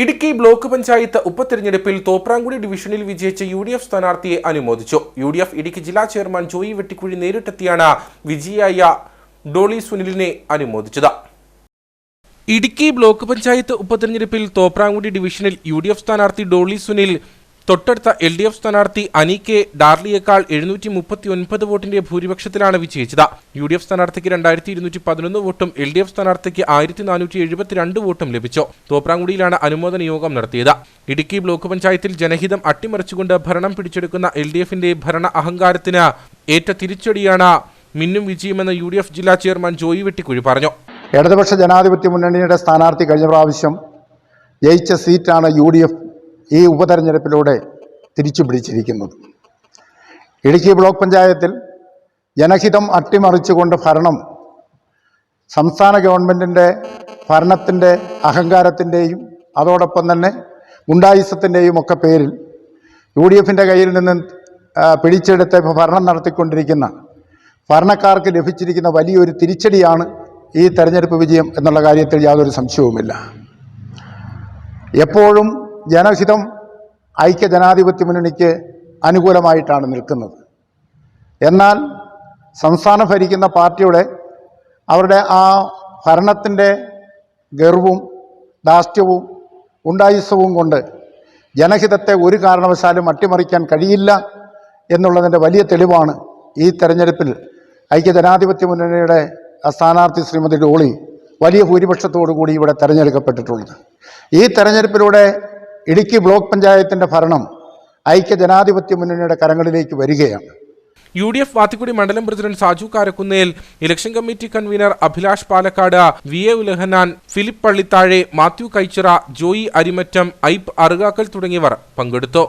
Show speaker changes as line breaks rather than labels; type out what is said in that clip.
Idukki block panchayat ഉപതെരഞ്ഞെടുപ്പിൽ തോപ്രാങ്കുടി ഡിവിഷനിൽ വിജയിച്ച യു ഡി എഫ് സ്ഥാനാർത്ഥിയെ അനുമോദിച്ചു. യു ഡി എഫ് ഇടുക്കി ജില്ലാ ചെയർമാൻ ജോയി വെട്ടിക്കുഴി നേരിട്ടെത്തിയാണ് വിജയിയായ ഡോളി സുനിലിനെ അനുമോദിച്ചത്. ഇടുക്കി ബ്ലോക്ക് പഞ്ചായത്ത് ഉപതെരഞ്ഞെടുപ്പിൽ തോപ്രാങ്കുടി ഡിവിഷനിൽ യു ഡി എഫ് സ്ഥാനാർത്ഥി ഡോളി സുനിൽ തൊട്ടടുത്ത എൽ ഡി എഫ് സ്ഥാനാർത്ഥി അനി കെ ഡാർലിയേക്കാൾ എഴുന്നൂറ്റി മുപ്പത്തി ഒൻപത് വോട്ടിന്റെ ഭൂരിപക്ഷത്തിലാണ് വിജയിച്ചത്. യു ഡി എഫ് സ്ഥാനാർത്ഥിക്ക് രണ്ടായിരത്തി ഇരുന്നൂറ്റി പതിനൊന്ന് വോട്ടും എൽ ഡി എഫ് സ്ഥാനാർത്ഥിക്ക് ആയിരത്തി നാനൂറ്റി എഴുപത്തിരണ്ട് വോട്ടും ലഭിച്ചു. തോപ്രാങ്കുടിയിലാണ് അനുമോദന യോഗം നടത്തിയത്. ഇടുക്കി ബ്ലോക്ക് പഞ്ചായത്തിൽ ജനഹിതം അട്ടിമറിച്ചുകൊണ്ട് ഭരണം പിടിച്ചെടുക്കുന്ന എൽ ഡി എഫിന്റെ ഭരണ അഹങ്കാരത്തിന് ഏറ്റ തിരിച്ചടിയാണ് മിന്നും വിജയമെന്ന് യു ഡി എഫ് ജില്ലാ ചെയർമാൻ ജോയി വെട്ടിക്കുഴി പറഞ്ഞു.
ഇടതുപക്ഷ ജനാധിപത്യ മുന്നണിയുടെ സ്ഥാനാർത്ഥി കഴിഞ്ഞ പ്രാവശ്യം ജയിച്ച സീറ്റാണ് യു ഡി എഫ് ഈ ഉപതെരഞ്ഞെടുപ്പിലൂടെ തിരിച്ചു പിടിച്ചിരിക്കുന്നത്. ഇടുക്കി ബ്ലോക്ക് പഞ്ചായത്തിൽ ജനഹിതം അട്ടിമറിച്ചുകൊണ്ട് ഭരണം സംസ്ഥാന ഗവൺമെന്റിന്റെ ഭരണത്തിന്റെ അഹങ്കാരത്തിന്റെയും അതോടൊപ്പം തന്നെ ഗുണ്ടായുസത്തിന്റെയും ഒക്കെ പേരിൽ യു ഡി എഫിന്റെ കയ്യിൽ നിന്ന് പിടിച്ചെടുത്ത് ഭരണം നടത്തിക്കൊണ്ടിരിക്കുന്ന ഭരണക്കാർക്ക് ലഭിച്ചിരിക്കുന്ന വലിയൊരു തിരിച്ചടിയാണ് ഈ തെരഞ്ഞെടുപ്പ് വിജയം എന്നുള്ള കാര്യത്തിൽ യാതൊരു സംശയവുമില്ല. എപ്പോഴും ജനഹിതം ഐക്യ ജനാധിപത്യ മുന്നണിക്ക് അനുകൂലമായിട്ടാണ് നിൽക്കുന്നത്. എന്നാൽ സംസ്ഥാനം ഭരിക്കുന്ന പാർട്ടിയുടെ അവരുടെ ആ ഭരണത്തിന്റെ ഗർവും ധാർഷ്ട്യവും ഉണ്ടായുസവും കൊണ്ട് ജനഹിതത്തെ ഒരു കാരണവശാലും അട്ടിമറിക്കാൻ കഴിയില്ല എന്നുള്ളതിന്റെ വലിയ തെളിവാണ് ഈ തെരഞ്ഞെടുപ്പിൽ ഐക്യജനാധിപത്യ മുന്നണിയുടെ സ്ഥാനാർത്ഥി ശ്രീമതി ഡോളി വലിയ ഭൂരിപക്ഷത്തോടു കൂടി ഇവിടെ തെരഞ്ഞെടുക്കപ്പെട്ടിട്ടുള്ളത്. ഈ തെരഞ്ഞെടുപ്പിലൂടെ ഇടുക്കി ബ്ലോക്ക് പഞ്ചായത്തിന്റെ ഭരണം ഐക്യ ജനാധിപത്യ മുന്നണിയുടെ കരങ്ങളിലേക്ക് വരികയാണ്.
യു ഡി എഫ് വാത്തിക്കുടി മണ്ഡലം president Saju Karakkunnel election committee convener Abhilash Palakkad V A Ulahannan Philip Pallithazhe Mathew Kaichira Joy Arimattom Ipe Arukakkal തുടങ്ങിയവർ പങ്കെടുത്തു.